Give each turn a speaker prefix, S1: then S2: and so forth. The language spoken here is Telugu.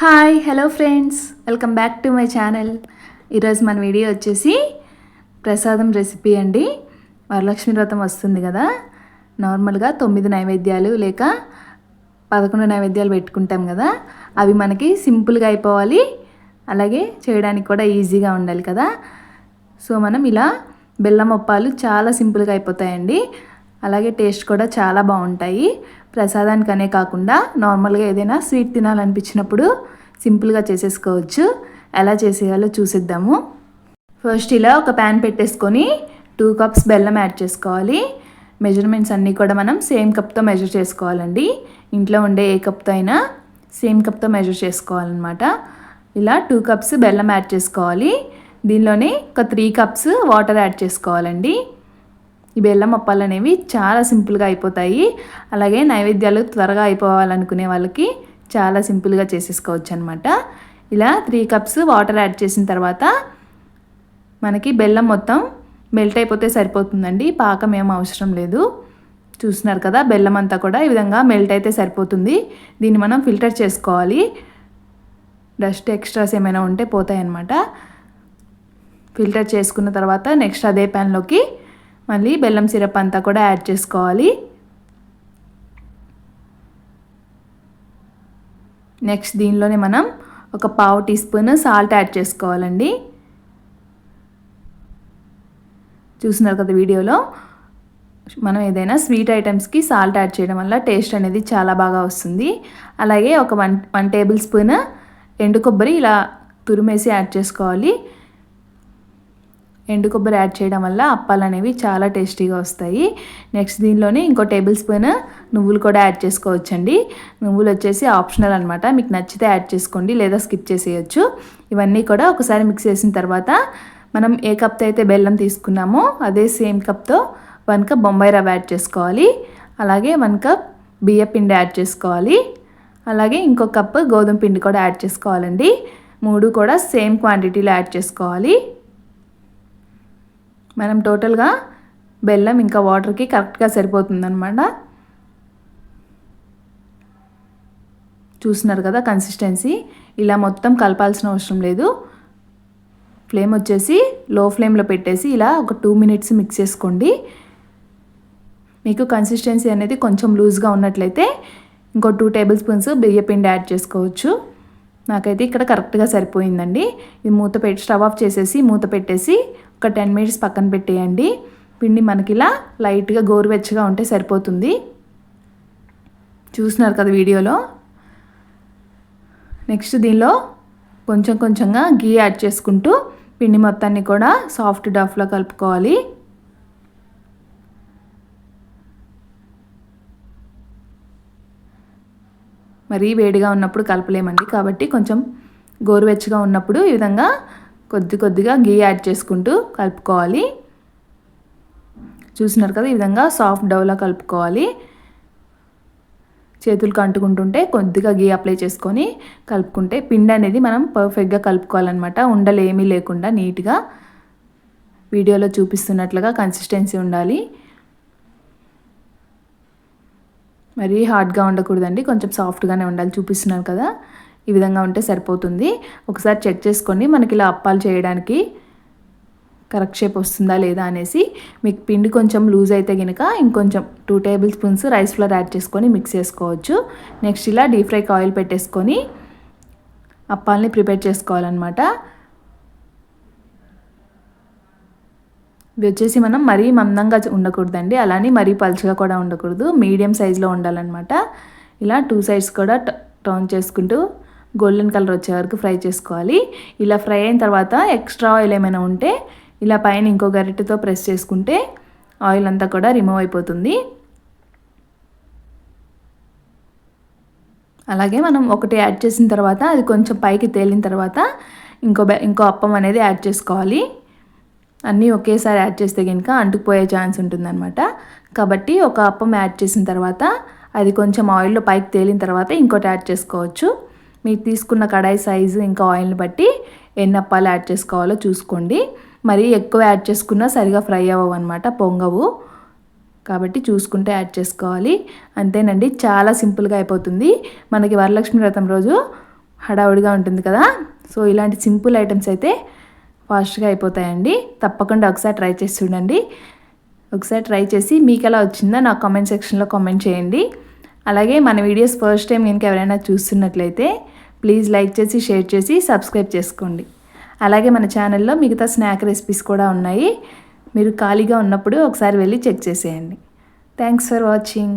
S1: Hi hello friends welcome back to my channel ఈరోజు మన వీడియో వచ్చేసి ప్రసాదం రెసిపీ అండి. వరలక్ష్మి వ్రతం వస్తుంది కదా. నార్మల్గా తొమ్మిది నైవేద్యాలు లేక పదకొండు నైవేద్యాలు పెట్టుకుంటాం కదా. అవి మనకి సింపుల్గా అయిపోవాలి. అలాగే చేయడానికి కూడా ఈజీగా ఉండాలి కదా. సో మనం ఇలా బెల్లం అప్పాలు చాలా సింపుల్గా అయిపోతాయండి. అలాగే టేస్ట్ కూడా చాలా బాగుంటాయి. ప్రసాదానికనే కాకుండా నార్మల్గా ఏదైనా స్వీట్ తినాలనిపించినప్పుడు సింపుల్గా చేసేసుకోవచ్చు. ఎలా చేసేయాలో చూసిద్దాము. ఫస్ట్ ఇలా ఒక ప్యాన్ పెట్టేసుకొని టూ కప్స్ బెల్లం యాడ్ చేసుకోవాలి. మెజర్మెంట్స్ అన్నీ కూడా మనం సేమ్ కప్తో మెజర్ చేసుకోవాలండి. ఇంట్లో ఉండే ఏ కప్తో అయినా సేమ్ కప్తో మెజర్ చేసుకోవాలన్నమాట. ఇలా టూ కప్స్ బెల్లం యాడ్ చేసుకోవాలి. దీనిలోనే ఒక త్రీ కప్స్ వాటర్ యాడ్ చేసుకోవాలండి. ఈ బెల్లం అప్పాలు అనేవి చాలా సింపుల్గా అయిపోతాయి. అలాగే నైవేద్యాలు త్వరగా అయిపోవాలనుకునే వాళ్ళకి చాలా సింపుల్గా చేసేసుకోవచ్చు అనమాట ఇలా త్రీ కప్స్ వాటర్ యాడ్ చేసిన తర్వాత మనకి బెల్లం మొత్తం మెల్ట్ అయిపోతే సరిపోతుందండి. పాకం ఏం అవసరం లేదు. చూస్తున్నారు కదా బెల్లం అంతా కూడా ఈ విధంగా మెల్ట్ అయితే సరిపోతుంది. దీన్ని మనం ఫిల్టర్ చేసుకోవాలి. డస్ట్ ఎక్స్ట్రాస్ ఏమైనా ఉంటే పోతాయన్నమాట. ఫిల్టర్ చేసుకున్న తర్వాత నెక్స్ట్ అదే ప్యాన్లోకి మళ్ళీ బెల్లం సిరప్ అంతా కూడా యాడ్ చేసుకోవాలి. నెక్స్ట్ దీనిలోనే మనం ఒక పావు టీ స్పూన్ సాల్ట్ యాడ్ చేసుకోవాలండి. చూస్తున్నారు కదా వీడియోలో? మనం ఏదైనా స్వీట్ ఐటమ్స్కి సాల్ట్ యాడ్ చేయడం వల్ల టేస్ట్ అనేది చాలా బాగా వస్తుంది. అలాగే ఒక వన్ వన్ టేబుల్ స్పూన్ ఎండు కొబ్బరి ఇలా తురిమేసి యాడ్ చేసుకోవాలి. ఎండు కొబ్బరి యాడ్ చేయడం వల్ల అప్పాలు అనేవి చాలా టేస్టీగా వస్తాయి. నెక్స్ట్ దీనిలోనే ఇంకో టేబుల్ స్పూన్ నువ్వులు కూడా యాడ్ చేసుకోవచ్చండి. నువ్వులు వచ్చేసి ఆప్షనల్ అనమాట మీకు నచ్చితే యాడ్ చేసుకోండి లేదా స్కిప్ చేసేయచ్చు. ఇవన్నీ కూడా ఒకసారి మిక్స్ చేసిన తర్వాత మనం ఏ కప్తో అయితే బెల్లం తీసుకున్నామో అదే సేమ్ కప్తో వన్ కప్ బొంబాయి రవ్వ యాడ్ చేసుకోవాలి. అలాగే వన్ కప్ బియ్య పిండి యాడ్ చేసుకోవాలి. అలాగే ఇంకో కప్ గోధుమ పిండి కూడా యాడ్ చేసుకోవాలండి. మూడు కూడా సేమ్ క్వాంటిటీలో యాడ్ చేసుకోవాలి. మనం టోటల్గా బెల్లం ఇంకా వాటర్కి కరెక్ట్గా సరిపోతుందనమాట చూస్తున్నారు కదా కన్సిస్టెన్సీ. ఇలా మొత్తం కలపాల్సిన అవసరం లేదు. ఫ్లేమ్ వచ్చేసి లో ఫ్లేమ్లో పెట్టేసి ఇలా ఒక టూ మినిట్స్ మిక్స్ చేసుకోండి. మీకు కన్సిస్టెన్సీ అనేది కొంచెం లూజ్గా ఉన్నట్లయితే ఇంకో టూ టేబుల్ స్పూన్స్ బియ్య పిండి యాడ్ చేసుకోవచ్చు. నాకైతే ఇక్కడ కరెక్ట్గా సరిపోయిందండి. ఇది మూత పెట్టి స్టవ్ ఆఫ్ చేసేసి మూత పెట్టేసి ఒక టెన్ మినిట్స్ పక్కన పెట్టేయండి. పిండి మనకి ఇలా లైట్గా గోరువెచ్చగా ఉంటే సరిపోతుంది. చూస్తున్నారు కదా వీడియోలో? నెక్స్ట్ దీనిలో కొంచెం కొంచెంగా గీ యాడ్ చేసుకుంటూ పిండి మొత్తాన్ని కూడా సాఫ్ట్ డఫ్లో కలుపుకోవాలి. మరీ వేడిగా ఉన్నప్పుడు కలపలేమండి. కాబట్టి కొంచెం గోరువెచ్చగా ఉన్నప్పుడు ఈ విధంగా కొద్ది కొద్దిగా గీ యాడ్ చేసుకుంటూ కలుపుకోవాలి. చూసినారు కదా ఈ విధంగా సాఫ్ట్ డౌలా కలుపుకోవాలి. చేతులకు అంటుకుంటుంటే కొద్దిగా గీ అప్లై చేసుకొని కలుపుకుంటే పిండి అనేది మనం పర్ఫెక్ట్గా కలుపుకోవాలన్నమాట. ఉండలు ఏమీ లేకుండా నీట్గా. వీడియోలో చూపిస్తున్నట్లుగా కన్సిస్టెన్సీ ఉండాలి. మరీ హార్డ్గా ఉండకూడదండి కొంచెం సాఫ్ట్గానే ఉండాలి చూపిస్తున్నాను కదా. ఈ విధంగా ఉంటే సరిపోతుంది. ఒకసారి చెక్ చేసుకోండి మనకి ఇలా అప్పాలు చేయడానికి కరెక్ట్ షేప్ వస్తుందా లేదా అనేసి మీకు పిండి కొంచెం లూజ్ అయితే కనుక ఇంకొంచెం two tablespoons rice flour add చేసుకొని మిక్స్ చేసుకోవచ్చు. నెక్స్ట్ ఇలా డీప్ ఫ్రైకి ఆయిల్ పెట్టేసుకొని అప్పాలని ప్రిపేర్ చేసుకోవాలన్నమాట. ఇవి వచ్చేసి మనం మరీ మందంగా ఉండకూడదండి. అలానే మరీ పలుచగా కూడా ఉండకూడదు. మీడియం సైజులో ఉండాలన్నమాట. ఇలా టూ సైడ్స్ కూడా టర్న్ చేసుకుంటూ గోల్డెన్ కలర్ వచ్చే వరకు ఫ్రై చేసుకోవాలి. ఇలా ఫ్రై అయిన తర్వాత ఎక్స్ట్రా ఆయిల్ ఏమైనా ఉంటే ఇలా పైన ఇంకో గరిటెతో ప్రెస్ చేసుకుంటే ఆయిల్ అంతా కూడా రిమూవ్ అయిపోతుంది. అలాగే మనం ఒకటి యాడ్ చేసిన తర్వాత అది కొంచెం పైకి తేలిన తర్వాత ఇంకో ఇంకో అప్పం అనేది యాడ్ చేసుకోవాలి. అన్నీ ఒకేసారి యాడ్ చేస్తే కనుక అంటుకుపోయే ఛాన్స్ ఉంటుందన్నమాట. కాబట్టి ఒక అప్పం యాడ్ చేసిన తర్వాత అది కొంచెం ఆయిల్లో పైకి తేలిన తర్వాత ఇంకోటి యాడ్ చేసుకోవచ్చు. మీరు తీసుకున్న కడాయి సైజు ఇంకా ఆయిల్ని బట్టి ఎన్ని అప్పాలు యాడ్ చేసుకోవాలో చూసుకోండి. మరి ఎక్కువ యాడ్ చేసుకున్నా సరిగా ఫ్రై అవ్వవు అనమాట పొంగవు. కాబట్టి చూసుకుంటే యాడ్ చేసుకోవాలి. అంతేనండి చాలా సింపుల్గా అయిపోతుంది. మనకి వరలక్ష్మి వ్రతం రోజు హడావుడిగా ఉంటుంది కదా. సో ఇలాంటి సింపుల్ ఐటమ్స్ అయితే ఫాస్ట్గా అయిపోతాయండి. తప్పకుండా ఒకసారి ట్రై చేసి చూడండి. ఒకసారి ట్రై చేసి మీకు ఎలా వచ్చిందో నా కామెంట్ సెక్షన్లో కామెంట్ చేయండి. అలాగే మన వీడియోస్ ఫస్ట్ టైం ఇంకా ఎవరైనా చూస్తున్నట్లయితే ప్లీజ్ లైక్ చేసి షేర్ చేసి సబ్స్క్రైబ్ చేసుకోండి. అలాగే మన ఛానల్లో మిగతా స్నాక్ రెసిపీస్ కూడా ఉన్నాయి. మీరు ఖాళీగా ఉన్నప్పుడు ఒకసారి వెళ్ళి చెక్ చేసేయండి. Thanks for watching